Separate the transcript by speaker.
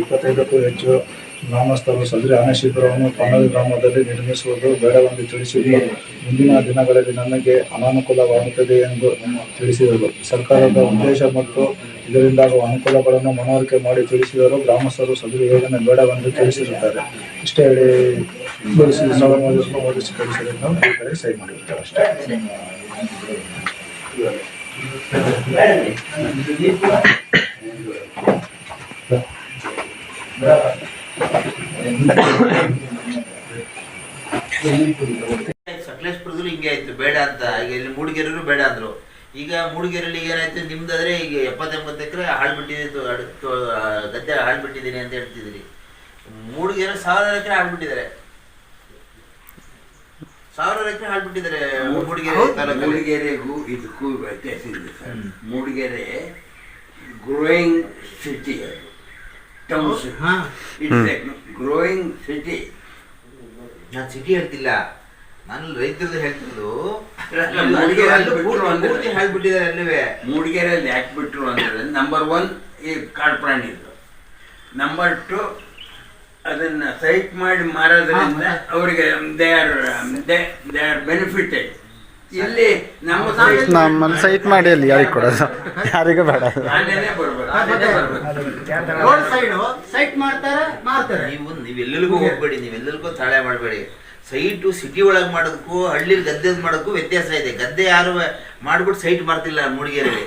Speaker 1: ಇಪ್ಪತ್ತೈದಕ್ಕೂ ಹೆಚ್ಚು ಗ್ರಾಮಸ್ಥರು ಸದರಿ ಆನೆ ಶಿಬಿರವನ್ನು ಪಾನಲ್ ಗ್ರಾಮದಲ್ಲಿ ನಿರ್ಮಿಸುವುದು ಬೇಡವೆಂದು ತಿಳಿಸಿದ್ದು ಮುಂದಿನ ದಿನಗಳಲ್ಲಿ ನನಗೆ ಅನಾನುಕೂಲವಾಗುತ್ತದೆ ಎಂದು ತಿಳಿಸಿದರು. ಸರ್ಕಾರದ ಉದ್ದೇಶ ಮತ್ತು ಇದರಿಂದಾಗುವ ಅನುಕೂಲಗಳನ್ನು ಮನವರಿಕೆ ಮಾಡಿ ತಿಳಿಸಿದರು. ಗ್ರಾಮಸ್ಥರು ಸದರಿ ಯೋಜನೆ ಬೇಡವೆಂದು ತಿಳಿಸಿರುತ್ತಾರೆ. ಇಷ್ಟೇ ಹೇಳಿ ಸಹಿ ಮಾಡಿರುತ್ತಾರೆ ಅಷ್ಟೇ
Speaker 2: ಸಕಲೇಶ್ಪುರದಲ್ಲೂ ಹಿಂಗೆ ಆಯ್ತು, ಬೇಡ ಅಂತ. ಈಗ ಇಲ್ಲಿ ಮೂಡಿಗೆರೆಯವರು ಬೇಡ ಅಂದ್ರು. ಈಗ ಮೂಡಿಗೆರೆಯಲ್ಲಿ ಏನಾಯ್ತು, ನಿಮ್ದಾದ್ರೆ ಈಗ ಎಪ್ಪತ್ತೆಂಬತ್ತು ಎಕರೆ ಹಾಳ್ಬಿಟ್ಟಿದೆ ತೊ- ಗದ್ದೆ ಹಾಳು ಬಿಟ್ಟಿದ್ದೀನಿ ಅಂತ ಹೇಳ್ತಿದ್ದೀರಿ. ಮೂಡಿಗೆರೆ ಸಾವಿರ ಎಕರೆ ಹಾಳ್ಬಿಟ್ಟಿದ್ದಾರೆ ಸಾವಿರ ಹಾಳ್ಬಿಟ್ಟಿದ್ದಾರೆ ಮೂಡಿಗೆರೆ ತಾಲೂಕಲ್ಲಿ
Speaker 3: ಮೂಡಿಗೆರೆಗೂ ಇದಕ್ಕೂ ವ್ಯತ್ಯಾಸ ಇದೆ sir. Mudigere growing city township it's growing city
Speaker 2: ನಾನು ಸಿಟಿ ಹೇಳ್ತಿಲ್ಲ. ನಾನು ರೈತರದ್ದು ಹೇಳ್ತಿದ್ದು
Speaker 3: ಮೂಡಿಗೆರೆ
Speaker 2: ಪೂರ್ತಿ ಅಲ್ಲವೇ?
Speaker 3: ಮೂಡಿಗೆರೆಯಲ್ಲಿ ಹಾಕ್ಬಿಟ್ರು ಅಂದ್ರೆ ನಂಬರ್ ಒನ್ ಈ ಕಾಡು ಇತ್ತು ನಂಬರ್ ಟು ಅದನ್ನ ಸೈಟ್ ಮಾಡಿ ಮಾರೋದ್ರಿಂದ ಅವರಿಗೆ they are they are benefited ಇಲ್ಲಿ ನಮ್ಮ
Speaker 4: ನಮ್ಮಲ್ಲಿ ಸೈಟ್ ಮಾಡಿ ಅಲ್ಲಿ ಯಾರಿಗೆ ಕೊಡೋದು. ಯಾರಿಗೂ ಬೇಡ.
Speaker 5: ರೋಡ್ ಸೈಡ್ ಸೈಟ್ ಮಾಡ್ತಾರೆ? ಮಾರ್ತಾರೆ.
Speaker 2: ನೀವು ನೀವೆಲ್ಲರಿಗೂ ಹೋಗ್ಬೇಡಿ ನೀವೆಲ್ಲರಿಗೂ ತಾಳೆ ಮಾಡಬೇಡಿ. ಸೈಟು ಸಿಟಿ ಒಳಗೆ ಮಾಡೋದಕ್ಕೂ ಹಳ್ಳಿ ಗದ್ದೆ ಮಾಡೋದಕ್ಕೂ ವ್ಯತ್ಯಾಸ ಇದೆ. ಗದ್ದೆ ಯಾರು ಮಾಡ್ಬಿಟ್ಟು ಸೈಟ್ ಮಾಡ್ತಿಲ್ಲ ಮೂಡಿಗೆರೆಯಲ್ಲಿ